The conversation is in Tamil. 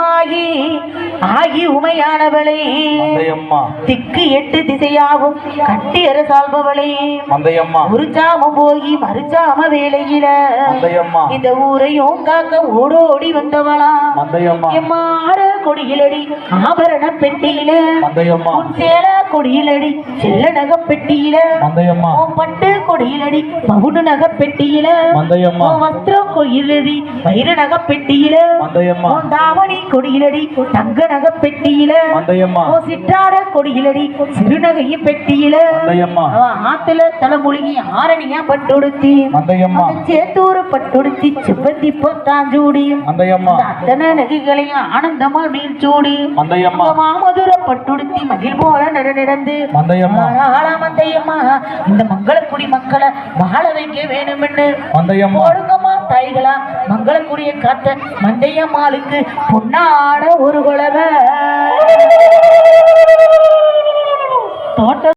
உருவமாகி ஆகி உமையானவளே. திக்கு எட்டு திசையாகும் கட்டி அரசாள்பவளே. மந்தையம்மா. ஒரு சாம போய் மறுச்சாம வேலையில இந்த ஊரையும் காக்க ஓடோடி வந்தவளா. எம்மாட கொடியிலடி ஆபரண பெட்டியில. சேல கொடியிலடி செல்ல நகை பெட்டியில பட்டு கொடியிலடி பவுனு நகை பெட்டியில வஸ்திரம் கொடியிலடி வைர நகை பெட்டியில தாவணி கொடியிலடி தங்க நகை பெட்டியில சிற்றாட கொடியிலடி சிறுநகைய பெட்டியில ஆத்துல தலைமொழிகி ஆரணியா பட்டுடுத்தி சேத்தூர் பட்டுடுத்தி செவ்வந்தி பொத்தாஞ்சூடி அத்தனை நகைகளையும் ஆனந்தமா மேல் சூடி மந்தையம்மா. மாமதுர பட்டுடுத்தி மகிழ் போல நட நடந்து மந்தையம்மா மந்தையம்மா இந்த மங்களக்குடி மக்களை வாழ வைக்க வேணும்னு போடுங்கம்மா தாய்களா மங்களக்குடிய காத்த மந்தையம்மாளுக்கு பொன்னாட ஒரு குலவை